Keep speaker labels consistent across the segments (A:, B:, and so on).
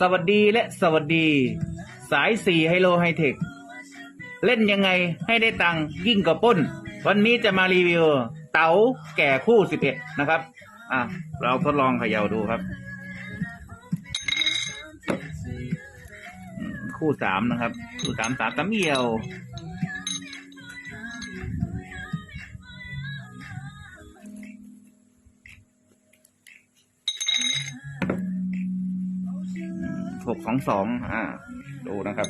A: สวัสดีและสวัสดี สายสี่ไฮโลไฮเทค เล่นยังไงให้ได้ตังค์ยิ่งกว่าป้น วันนี้จะมารีวิว เต๋าแก่คู่สิบเอ็ดนะครับ อะ เราทดลองเขย่าดูครับ คู่สามนะครับ คู่สามสามสามเอี่ยว หกสองสองอ่า ดูนะครับ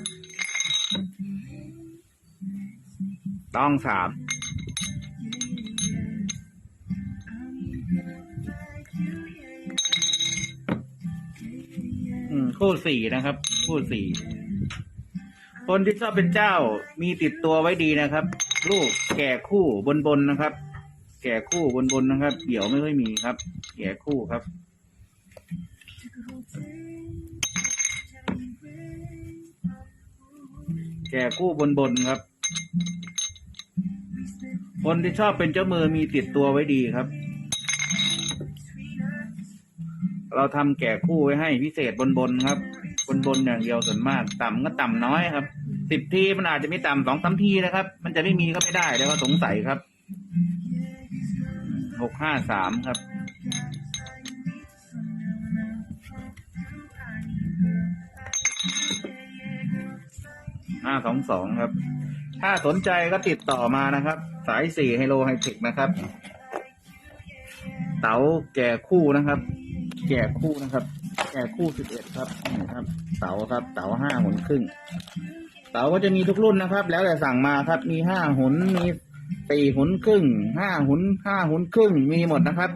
A: ต้องสามคู่สี่นะครับ คู่สี่คนที่ชอบเป็นเจ้ามีติดตัวไว้ดีนะครับ ลูกแก่คู่บนบนนะครับ แก่คู่บนบนนะครับ เดี่ยวไม่ค่อยมีครับ แก่คู่ครับ แก่คู่บนบนครับ คนที่ชอบเป็นเจ้ามือมีติดตัวไว้ดีครับ เราทำแก่คู่ไว้ให้พิเศษบนบนครับ บนบนอย่างเดียวส่วนมาก ต่ำก็ต่ำน้อยครับสิบทีมันอาจจะไมีต่ำสองสามทีนะครับ มันจะไม่มีก็ไม่ได้แล้วก็สงสัยครับหกห้าสามครับ ห้าสองสองครับ ถ้าสนใจก็ติดต่อมานะครับ สายสี่ไฮโลไฮเทคนะครับ เต๋าแก่คู่นะครับ แก่คู่นะครับ แก่คู่สิบเอ็ดครับนี่ครับ เต๋าครับ เต๋าห้าหุนครึ่ง เต๋าก็จะมีทุกรุ่นนะครับ แล้วแต่สั่งมาครับ มีห้าหุนมีสี่หุนครึ่งห้าหุนห้าหุนครึ่งมีหมดนะครับ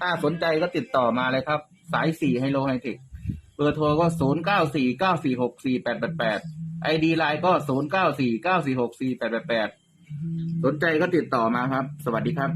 A: ถ้าสนใจก็ติดต่อมาเลยครับ สายสี่ไฮโลไฮเทคเบอร์โทรก็ศูนย์เก้าสี่เก้าสี่หกสี่แปดแปดแปด ไอดีไลน์ก็ศูนย์เก้าสี่เก้าสี่หกสี่แปดแปดแปดสนใจก็ติดต่อมาครับ สวัสดีครับ